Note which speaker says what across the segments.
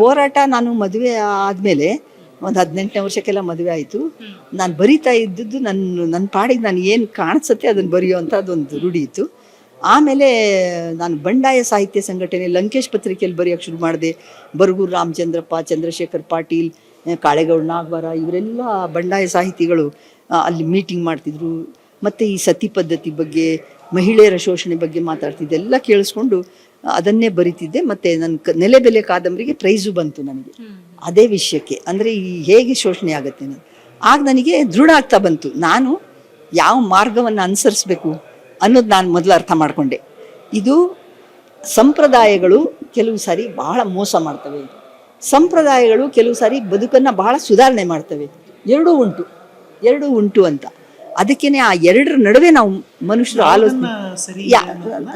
Speaker 1: ಹೋರಾಟ ನಾನು ಮದುವೆ ಆದಮೇಲೆ ಒಂದು ಹದಿನೆಂಟನೇ ವರ್ಷಕ್ಕೆಲ್ಲ ಮದುವೆ ಆಯಿತು. ನಾನು ಬರಿತಾ ಇದ್ದದ್ದು ನನ್ನ ನನ್ನ ಪಾಡಿಗೆ ನಾನು ಏನು ಕಾಣಿಸುತ್ತೆ ಅದನ್ನು ಬರೆಯೋ ಅದೊಂದು ರೂಢಿ ಇತ್ತು. ಆಮೇಲೆ ನಾನು ಬಂಡಾಯ ಸಾಹಿತ್ಯ ಸಂಘಟನೆ ಲಂಕೇಶ್ ಪತ್ರಿಕೆಯಲ್ಲಿ ಬರೆಯೋಕ್ಕೆ ಶುರು ಮಾಡಿದೆ. ಬರಗೂರು ರಾಮಚಂದ್ರಪ್ಪ ಚಂದ್ರಶೇಖರ್ ಪಾಟೀಲ್ ಕಾಳೆಗೌಡ ನಾಗವರ ನಾಗವಾರ ಇವರೆಲ್ಲ ಬಂಡಾಯ ಸಾಹಿತಿಗಳು ಅಲ್ಲಿ ಮೀಟಿಂಗ್ ಮಾಡ್ತಿದ್ರು. ಮತ್ತು ಈ ಸತಿ ಪದ್ಧತಿ ಬಗ್ಗೆ ಮಹಿಳೆಯರ ಶೋಷಣೆ ಬಗ್ಗೆ ಮಾತಾಡ್ತಿದ್ದೆಲ್ಲ ಕೇಳಿಸ್ಕೊಂಡು ಅದನ್ನೇ ಬರಿತಿದ್ದೆ. ಮತ್ತೆ ನನ್ನ ನೆಲೆ ನೆಲೆಬೆಲೆ ಕಾದಂಬರಿಗೆ ಪ್ರೈಸು ಬಂತು ನನಗೆ. ಅದೇ ವಿಷಯಕ್ಕೆ. ಅಂದರೆ ಈ ಹೇಗೆ ಶೋಷಣೆ ಆಗುತ್ತೆ ನಾನು. ಆಗ ನನಗೆ ದೃಢ ಆಗ್ತಾ ಬಂತು. ನಾನು ಯಾವ ಮಾರ್ಗವನ್ನು ಅನುಸರಿಸ್ಬೇಕು ಅನ್ನೋದು ನಾನು ಮೊದಲು ಅರ್ಥ ಮಾಡಿಕೊಂಡೆ. ಇದು ಸಂಪ್ರದಾಯಗಳು ಕೆಲವು ಸಾರಿ ಬಹಳ ಮೋಸ ಮಾಡ್ತವೆ. ಸಂಪ್ರದಾಯಗಳು ಕೆಲವು ಸಾರಿ ಬದುಕನ್ನು ಬಹಳ ಸುಧಾರಣೆ ಮಾಡ್ತವೆ. ಎರಡೂ ಉಂಟು. ಎರಡೂ ಉಂಟು ಅಂತ. ಅದಕ್ಕೇನೆ ಆ ಎರಡರ ನಡುವೆ ನಾವು ಮನುಷ್ಯರು ಆಲೋಚನೆ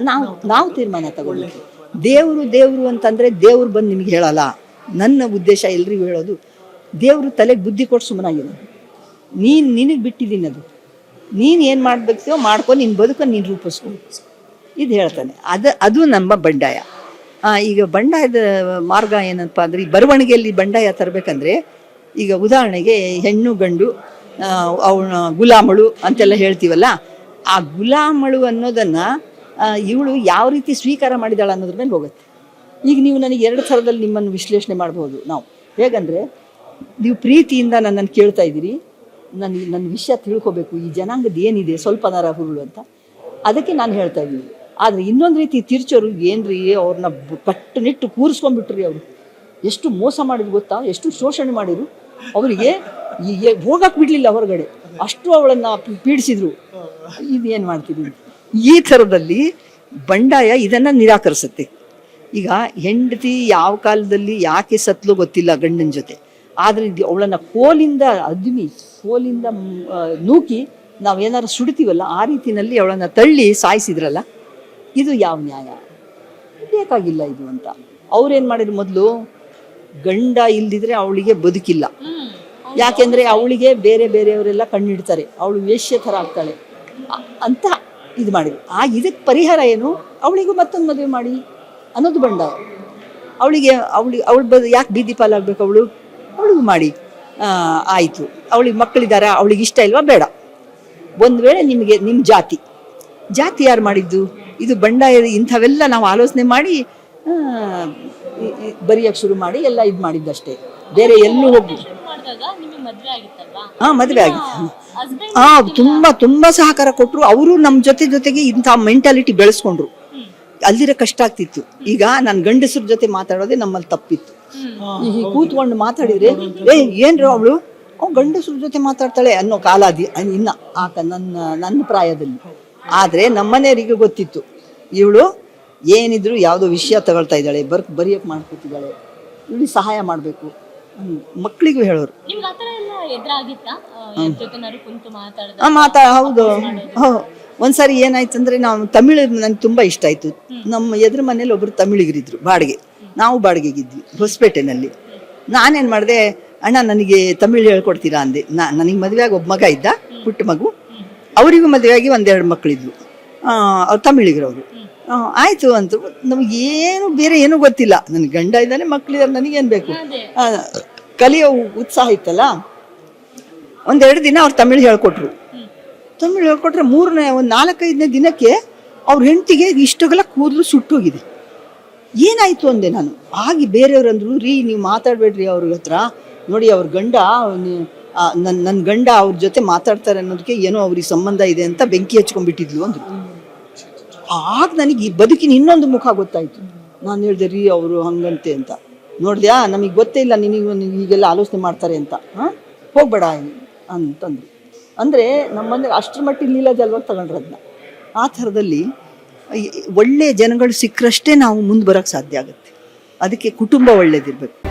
Speaker 1: ನಾವು ನಾವು ತೀರ್ಮಾನ ತಗೊಳ್ಬೇಕು. ದೇವರು ದೇವರು ಅಂತಂದ್ರೆ ದೇವ್ರು ಬಂದು ನಿಮ್ಗೆ ಹೇಳಲ್ಲ. ನನ್ನ ಉದ್ದೇಶ ಎಲ್ರಿಗೂ ಹೇಳೋದು ದೇವರು ತಲೆಗೆ ಬುದ್ಧಿ ಕೊಟ್ಟು ಸುಮ್ಮನಾಗಿದೆ ನೀನು ನಿನಗೆ ಬಿಟ್ಟಿದ್ದೀನಿ ಅದು. ನೀನು ಏನು ಮಾಡ್ಬೇಕೋ ಮಾಡ್ಕೊ ನಿನ್ನ ಬದುಕು ನೀನು ರೂಪಿಸ್ಕೊ. ಇದು ಹೇಳ್ತಾನೆ. ಅದು ಅದು ನಮ್ಮ ಬಂಡಾಯ. ಆ, ಈಗ ಬಂಡಾಯದ ಮಾರ್ಗ ಏನಪ್ಪ ಅಂದರೆ ಈ ಬರವಣಿಗೆಯಲ್ಲಿ ಬಂಡಾಯ ತರಬೇಕಂದ್ರೆ ಈಗ ಉದಾಹರಣೆಗೆ ಹೆಣ್ಣು ಗಂಡು ಅವನ ಗುಲಾಮಳು ಅಂತೆಲ್ಲ ಹೇಳ್ತೀವಲ್ಲ? ಆ ಗುಲಾಮಳು ಅನ್ನೋದನ್ನು ಇವಳು ಯಾವ ರೀತಿ ಸ್ವೀಕಾರ ಮಾಡಿದಾಳ ಅನ್ನೋದ್ರ ಮೇಲೆ ಹೋಗುತ್ತೆ. ಈಗ ನೀವು ನನಗೆ ಎರಡು ಥರದಲ್ಲಿ ನಿಮ್ಮನ್ನು ವಿಶ್ಲೇಷಣೆ ಮಾಡ್ಬೋದು ನಾವು. ಹೇಗಂದರೆ, ನೀವು ಪ್ರೀತಿಯಿಂದ ನನ್ನನ್ನು ಕೇಳ್ತಾ ಇದ್ದೀರಿ. ನನಗೆ ನನ್ನ ವಿಷಯ ತಿಳ್ಕೊಬೇಕು. ಈ ಜನಾಂಗದ ಏನಿದೆ? ಸ್ವಲ್ಪ ನರ ಹುರುಳು ಅಂತ. ಅದಕ್ಕೆ ನಾನು ಹೇಳ್ತಾ ಇದ್ದೀನಿ. ಆದರೆ ಇನ್ನೊಂದು ರೀತಿ ತಿರ್ಚೋರು ಏನ್ರಿ? ಅವ್ರನ್ನ ಕಟ್ಟುನಿಟ್ಟು ಕೂರಿಸ್ಕೊಂಡ್ಬಿಟ್ರಿ ಅವರು. ಎಷ್ಟು ಮೋಸ ಮಾಡಿದ್ರು ಗೊತ್ತಾ? ಎಷ್ಟು ಶೋಷಣೆ ಮಾಡಿದ್ರು? ಅವರಿಗೆ ಹೋಗಕ್ಕೆ ಬಿಡಲಿಲ್ಲ ಹೊರಗಡೆ. ಅಷ್ಟು ಅವಳನ್ನು ಪೀಡಿಸಿದ್ರು. ಇದೇನು ಮಾಡ್ತೀವಿ ಈ ಥರದಲ್ಲಿ ಬಂಡಾಯ ಇದನ್ನು ನಿರಾಕರಿಸುತ್ತೆ. ಈಗ ಹೆಂಡತಿ ಯಾವ ಕಾಲದಲ್ಲಿ ಯಾಕೆ ಸತ್ಲು ಗೊತ್ತಿಲ್ಲ ಗಂಡನ ಜೊತೆ. ಆದ್ರೆ ಅವಳನ್ನ ಕೋಲಿಂದ ಅದ್ಮಿ ಕೋಲಿಂದ ನೂಕಿ ನಾವು ಏನಾದ್ರು ಸುಡ್ತೀವಲ್ಲ, ಆ ರೀತಿನಲ್ಲಿ ಅವಳನ್ನ ತಳ್ಳಿ ಸಾಯಿಸಿದ್ರಲ್ಲ, ಇದು ಯಾವ ನ್ಯಾಯ? ಬೇಕಾಗಿಲ್ಲ ಇದು ಅಂತ. ಅವ್ರೇನು ಮಾಡಿದ್ರು ಮೊದಲು? ಗಂಡ ಇಲ್ದಿದ್ರೆ ಅವಳಿಗೆ ಬದುಕಿಲ್ಲ. ಯಾಕೆಂದ್ರೆ ಅವಳಿಗೆ ಬೇರೆ ಬೇರೆಯವರೆಲ್ಲ ಕಣ್ಣಿಡ್ತಾರೆ. ಅವಳು ವೇಶ್ಯ ಥರ ಆಗ್ತಾಳೆ. ಅಂತ ಇದು ಮಾಡಿದ್ರು. ಆ ಇದಕ್ಕೆ ಪರಿಹಾರ ಏನು? ಅವಳಿಗೂ ಮತ್ತೊಂದು ಮದುವೆ ಮಾಡಿ ಅನ್ನೋದು ಬಂಡ ಅವಳಿಗೆ ಅವಳಿಗೆ ಅವಳು ಬದು ಯಾಕೆ ಬೀದಿ ಪಾಲಾಗಬೇಕು ಅವಳು? ಅವಳಿಗೂ ಮಾಡಿ. ಆಯಿತು. ಅವಳಿಗೆ ಮಕ್ಕಳಿದ್ದಾರೆ ಅವಳಿಗೆ ಇಷ್ಟ ಇಲ್ವಾ? ಬೇಡ. ಒಂದು ವೇಳೆ ನಿಮಗೆ ನಿಮ್ಮ ಜಾತಿ. ಜಾತಿ ಯಾರು ಮಾಡಿದ್ದು? ಇದು ಬಂಡಾಯ ಇಂಥವೆಲ್ಲ ನಾವು ಆಲೋಚನೆ ಮಾಡಿ ಬರೆಯೋಕ್ಕೆ ಶುರು ಮಾಡಿ ಎಲ್ಲ ಇದು ಮಾಡಿದ್ದಷ್ಟೇ. ಬೇರೆ ಎಲ್ಲೂ ಹೋಗಿ
Speaker 2: ಹಾ ಮಾಡಿದಾಗ ನಿಮಗೆ ಮದ್ವೆ
Speaker 1: ಆಗಿತ್ತು.
Speaker 2: ಹಸ್ಬೆಂಡ್
Speaker 1: ಹಾ ತುಂಬಾ ತುಂಬಾ ಸಹಕಾರ ಕೊಟ್ಟರು ಅವರು ನಮ್ಮ ಜೊತೆ ಜೊತೆಗೆ ಇಂಥ ಮೆಂಟಾಲಿಟಿ ಬೆಳೆಸ್ಕೊಂಡ್ರು. ಅಲ್ಲಿರೋ ಕಷ್ಟ ಆಗ್ತಿತ್ತು. ಈಗ ನನ್ನ ಗಂಡಸ್ರ ಜೊತೆ ಮಾತಾಡೋದೇ ನಮ್ಮಲ್ಲಿ ತಪ್ಪಿತ್ತು. ಈಗ ಕೂತ್ಕೊಂಡು ಮಾತಾಡಿದ್ರೆ ಏ ಏನ್ರಿ ಅವಳು? ಅವ್ ಗಂಡಸ್ರ ಜೊತೆ ಮಾತಾಡ್ತಾಳೆ ಅನ್ನೋ ಕಾಲಾದಿ ಇನ್ನ ಆಕ ನನ್ನ ನನ್ನ ಪ್ರಾಯದಲ್ಲಿ. ಆದ್ರೆ ನಮ್ಮನೆಯವರಿಗೆ ಗೊತ್ತಿತ್ತು. ಇವಳು ಏನಿದ್ರು ಯಾವುದೋ ವಿಷಯ ತಗೊಳ್ತಾ ಇದ್ದಾಳೆ ಬರ್ ಬರೆಯಕ್ಕೆ ಮಾಡ್ಕೊತಿದ್ದಾಳೆ ಇವಳಿಗೆ ಸಹಾಯ ಮಾಡಬೇಕು ಮಕ್ಕಳಿಗೂ ಹೇಳೋರು.
Speaker 2: ನಿಮ್ಗೆ ಆತರ ಎಲ್ಲ ಎದುರಾಗಿತ್ತಾ? ಯಾರ ಜೊತೆನಾದ್ರು ಕುಂತು ಮಾತಾಡ್ದ
Speaker 1: ಆ ಮಾತಾ ಹೌದು. ಹೌ ಒಂದ್ಸಾರಿ ಏನಾಯ್ತು ಅಂದ್ರೆ ನಾವು ತಮಿಳ್ ನನ್ಗೆ ತುಂಬಾ ಇಷ್ಟ ಆಯ್ತು. ನಮ್ಮ ಎದುರು ಮನೇಲಿ ಒಬ್ರು ತಮಿಳಿಗರಿದ್ರು ಬಾಡಿಗೆ. ನಾವು ಬಾಡಿಗೆಗಿದ್ವಿ ಹೊಸಪೇಟೆನಲ್ಲಿ. ನಾನೇನ್ ಮಾಡಿದೆ ಅಣ್ಣ ನನಗೆ ತಮಿಳು ಹೇಳ್ಕೊಡ್ತೀರಾ? ಅಂದೆ. ನಾ ನನಗೆ ಮದುವೆಯಾಗಿ ಒಬ್ಬ ಮಗ ಇದ್ದ ಪುಟ್ಟ ಮಗು. ಅವರಿಗೂ ಮದುವೆಯಾಗಿ ಒಂದೆರಡು ಮಕ್ಕಳಿದ್ವು ಅವ್ರು ತಮಿಳಿಗರವರು. ಆಯ್ತು ಅಂತ. ನಮಗೇನು ಬೇರೆ ಏನೂ ಗೊತ್ತಿಲ್ಲ. ನನ್ನ ಗಂಡ ಇದ್ದಾನೆ ಮಕ್ಕಳಿದ್ದಾರೆ ನನಗೇನು ಬೇಕು? ಕಲಿಯೋ ಉತ್ಸಾಹ ಇತ್ತಲ್ಲ? ಒಂದೆರಡು ದಿನ ಅವ್ರು ತಮಿಳು ಹೇಳ್ಕೊಟ್ರು. ತಮಿಳು ಹೇಳ್ಕೊಟ್ರೆ ಮೂರನೇ ಒಂದು ನಾಲ್ಕೈದನೇ ದಿನಕ್ಕೆ ಅವ್ರ ಹೆಂಡತಿಗೆ ಇಷ್ಟೊಗಲ ಕೂದಲು ಸುಟ್ಟೋಗಿದೆ. ಏನಾಯಿತು ಅಂದೆ ನಾನು? ಆಗಿ ಬೇರೆಯವ್ರು ಅಂದರು ರೀ ನೀವು ಮಾತಾಡಬೇಡ್ರಿ ಅವ್ರ ಹತ್ರ. ನೋಡಿ ಅವ್ರ ಗಂಡ ನನ್ನ ನನ್ನ ಗಂಡ ಅವ್ರ ಜೊತೆ ಮಾತಾಡ್ತಾರೆ ಅನ್ನೋದಕ್ಕೆ ಏನೋ ಅವ್ರಿಗೆ ಸಂಬಂಧ ಇದೆ ಅಂತ ಬೆಂಕಿ ಹಚ್ಕೊಂಡ್ಬಿಟ್ಟಿದ್ಲು ಅಂದ್ರು. ಆಗ ನನಗೆ ಈ ಬದುಕಿನ ಇನ್ನೊಂದು ಮುಖ ಗೊತ್ತಾಯ್ತು. ನಾನು ಹೇಳಿದೆ, ರೀ ಅವರು ಹಂಗಂತೆ ಅಂತ. ನೋಡಿದ್ಯಾ ನಮಗೆ ಗೊತ್ತೇ ಇಲ್ಲ ನಿನಗೆ ಈಗೆಲ್ಲ ಆಲೋಚನೆ ಮಾಡ್ತಾರೆ ಅಂತ. ಹಾಂ? ಹೋಗ್ಬೇಡ ಅಂತಂದ್ರು. ಅಂದರೆ ನಮ್ಮಂದ್ರೆ ಅಷ್ಟರ ಮಟ್ಟಿಗೆ ಲೀಲಾಜಲ್ವಾಗಿ ತಗೊಂಡ್ರು ಅದನ್ನ ಆ ಥರದಲ್ಲಿ ಒಳ್ಳೆಯ ಜನಗಳು ಸಿಕ್ಕರಷ್ಟೇ ನಾವು ಮುಂದೆ ಬರೋಕ್ಕೆ ಸಾಧ್ಯ ಆಗುತ್ತೆ. ಅದಕ್ಕೆ ಕುಟುಂಬ ಒಳ್ಳೇದಿರ್ಬೇಕು.